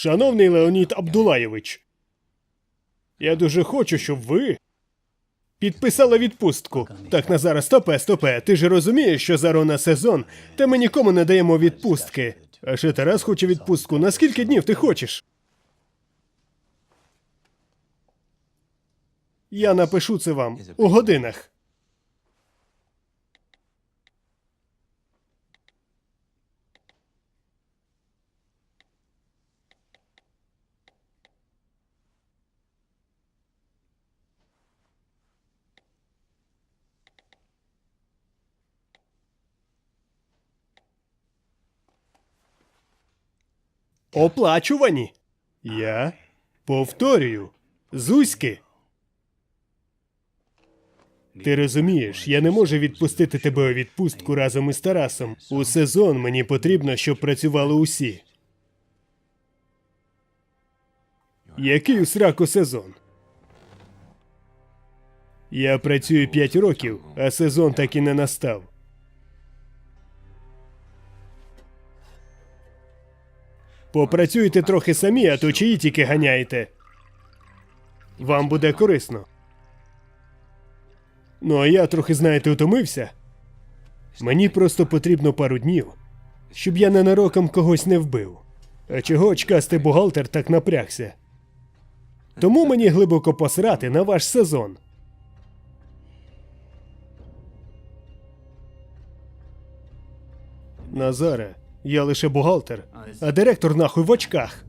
Шановний Леонід Абдулаєвич, я дуже хочу, щоб ви підписали відпустку. Так, Назара, стопе, стопе. Ти ж розумієш, що зараз у сезон, та ми нікому не даємо відпустки. А ще Тарас хоче відпустку. На скільки днів ти хочеш? Я напишу це вам у годинах. Оплачувані. Я повторюю. Зузьки. Ти розумієш, я не можу відпустити тебе у відпустку разом із Тарасом. У сезон мені потрібно, щоб працювали усі. Який у сраку сезон? Я працюю 5 років, а сезон так і не настав. Попрацюйте трохи самі, а то чиї тільки ганяєте. Вам буде корисно. Ну, а я трохи, знаєте, утомився. Мені просто потрібно пару днів, щоб я ненароком когось не вбив. А чого очкастий бухгалтер так напрягся? Тому мені глибоко посрати на ваш сезон. Назаре, я лише бухгалтер, а директор нахуй в очках.